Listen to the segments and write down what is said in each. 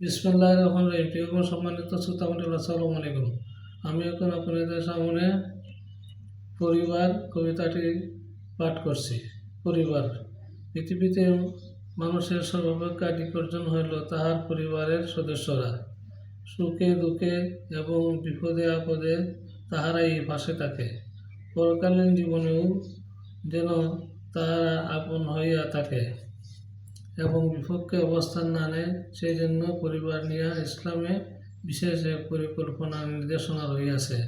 বিসমুল্লাহ রহমান রহিম। প্রিয় সম্মানিত শ্রোতামণ্ডল আসসালামু আলাইকুম। আমি এখন আপনাদের সামনে পরিবার কবিতাটি পাঠ করছি। পরিবার, পৃথিবীতে মানুষের সর্বাপেক্ষা নিকর্জন হইল তাহার পরিবারের সদস্যরা। সুখে দুঃখে এবং বিপদে আপদে তাহারাই পাশে থাকে। পরকালীন জীবনেও যেন তাহারা আপন হইয়া থাকে। এবং বিপক্ষে অবস্থান না নেয় সেই জন্য পরিবার নিয়ে ইসলামে বিশেষ এক পরিকল্পনা নির্দেশনা রহিয়াছে।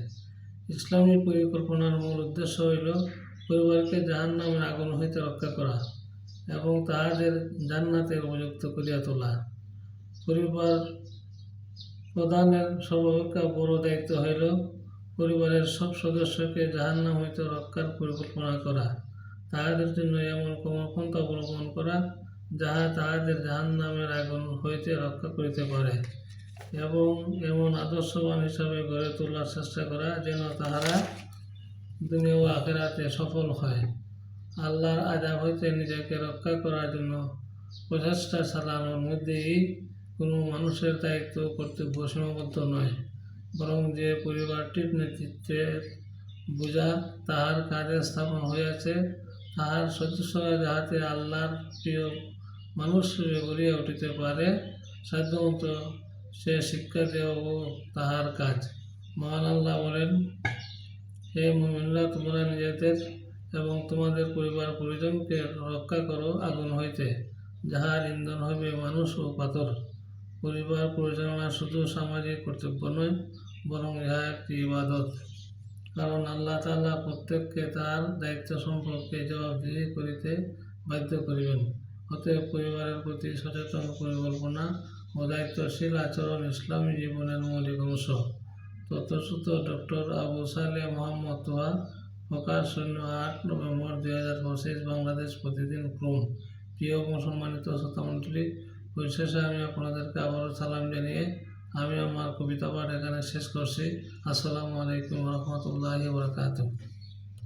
ইসলামী পরিকল্পনার মূল উদ্দেশ্য হইল পরিবারকে জাহান নামের আগুন হইতে রক্ষা করা এবং তাহাদের জান্নাতের উপযুক্ত করিয়া তোলা। পরিবার প্রধানের সর্বাপেক্ষা বড় দায়িত্ব হইল পরিবারের সব সদস্যকে জাহান নাম হইতে রক্ষার পরিকল্পনা করা। তাহাদের জন্য এমন কর্মপন্থা অবলম্বন করা যাহা তাহাদের জাহান নামের আগুন হইতে রক্ষা করিতে পারে এবং এমন আদর্শবান হিসাবে গড়ে তোলার চেষ্টা করা যেন তাহারা দুনিয়া ও আখেরাতে সফল হয়। আল্লাহর আজাব হইতে নিজেকে রক্ষা করার জন্য প্রচেষ্টা চালানোর মধ্যেই কোনো মানুষের দায়িত্ব কর্তব্য সীমাবদ্ধ নয়, বরং যে পরিবারটির নেতৃত্বে বোঝা তাহার কাজে স্থাপন হইয়াছে, তাহার সদস্যরা যাহাতে আল্লাহর প্রিয় মানুষ গড়িয়া উঠিতে পারে, সাধ্যমত সে শিক্ষা দেওয়াও তাহার কাজ। মহান আল্লাহ বলেন, হে মোমিনরা, তোমরা নিজেদের এবং তোমাদের পরিবার পরিজনকে রক্ষা করো আগুন হইতে, যাহার ইন্ধন হবে মানুষ ও পাথর। পরিবার পরিচালনা শুধু সামাজিক কর্তব্য নয়, বরং ইহা একটি ইবাদত। কারণ আল্লাহ তাআলা প্রত্যেককে তার দায়িত্ব সম্পর্কে জবাবদিহি করিতে বাধ্য করিবেন। অতএব পরিবারের প্রতি সচেতন পরিকল্পনা ও দায়িত্বশীল আচরণ ইসলামী জীবনের মৌলিক অংশ। তথ্যসূত্র ডক্টর আবু সালে মোহাম্মদ তোহা প্রকাশ শূন্য আট নভেম্বর দুই হাজার পঁচিশ বাংলাদেশ প্রতিদিন ক্রম। প্রিয় এবং সম্মানিত শ্রোতামণ্ডলী পরিশেষে আমি আপনাদেরকে আবারও সালাম জানিয়ে আমি আমার কবিতা পাঠ এখানে শেষ করছি। আসসালামু আলাইকুম রহমতুল্লাহি বরকাতুহ।